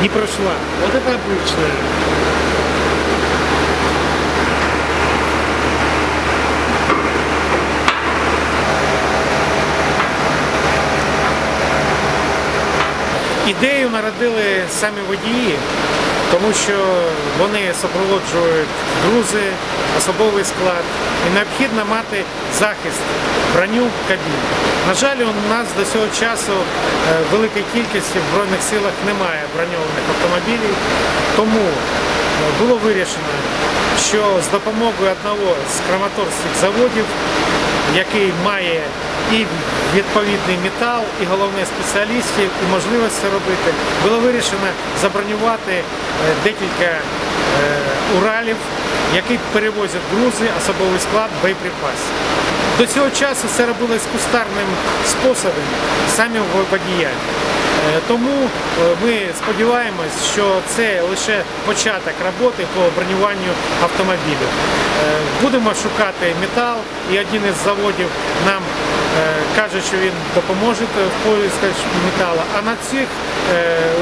не прошла. Вот это обычная. Ідею народили самі водії, тому що вони супроводжують друзи, особовий склад і необхідно мати захист, броню кабін. На жаль, у нас до цього часу е, великої кількості в Збройних силах немає броньованих автомобілів, тому е, було вирішено, що з допомогою одного з краматорських заводів який має і відповідний метал, і головне спеціалістів, і можливість це робити, було вирішено забронювати е, декілька е, уралів, які перевозять грузи, особовий склад, боєприпаси. До цього часу це робилось кустарним способом самим водіям. Е, Тому е, ми сподіваємось, що це лише початок роботи по бронюванню автомобілів. Е, Будемо шукати метал, і один із заводів нам каже, що він допоможе в поисках металу. А на цих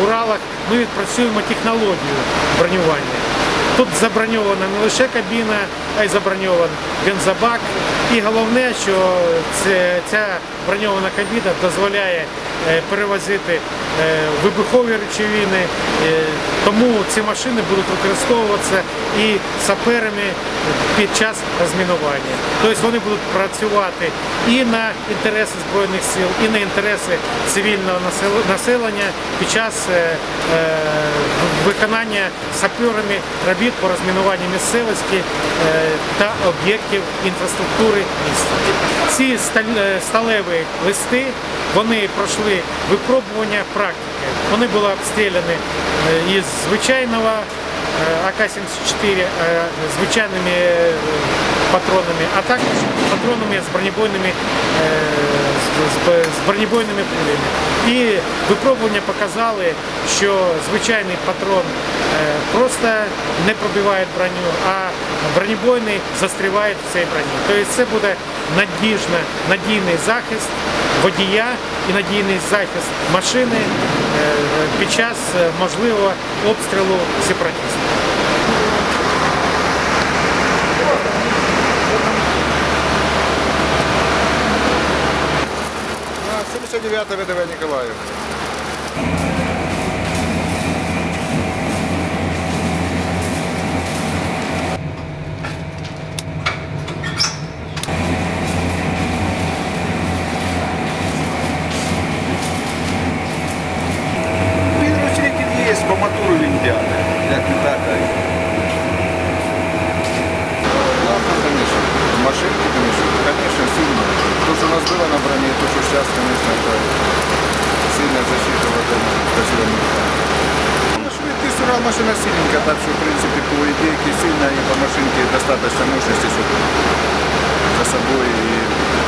Уралах ми відпрацюємо технологію бронювання. Тут заброньована не лише кабіна, а й заброньований бензобак. І головне, що ця броньована кабіна дозволяє перевозити е, вибухові речовини, е, тому ці машини будуть використовуватися і саперами під час розмінування. Тобто вони будуть працювати і на інтереси Збройних сил, і на інтереси цивільного населення під час е, е, виконання саперами робіт по розмінуванню місцевості е, та об'єктів інфраструктури міста. Ці е, сталеві листи вони пройшли випробування. Вони були обстріляні е, із звичайного е, АК-74 е, звичайними патронами, а також патронами з бронебойними, з- бронебойними пулями. І випробування показали, що звичайний патрон просто не пробиває броню, а бронебойний застріває в цій броні. Тобто це буде надіжна, надійний захист водія і надійний захист машини е, під час е, можливого обстрілу сепаратистів. На 79 ВДВ Николаев. Як не так, а. Классно, конечно. Машинки, конечно, конечно, сильно. То, что у нас было на броне, то, что сейчас, конечно, это сильная защита вот это, спасибо Ну, швидкість Урал машина сильненькая, так что, в принципе, по идейке сильно и по машинке достаточно мощности, чтобы за собой и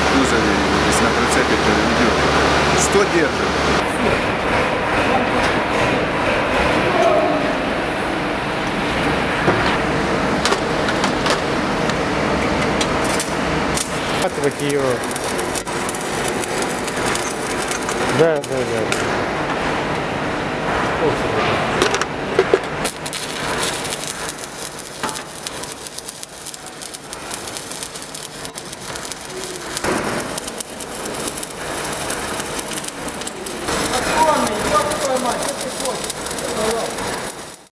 в кузове, если на прицепе, то идет. 100 держит. Захватывать ее. Да, да, да.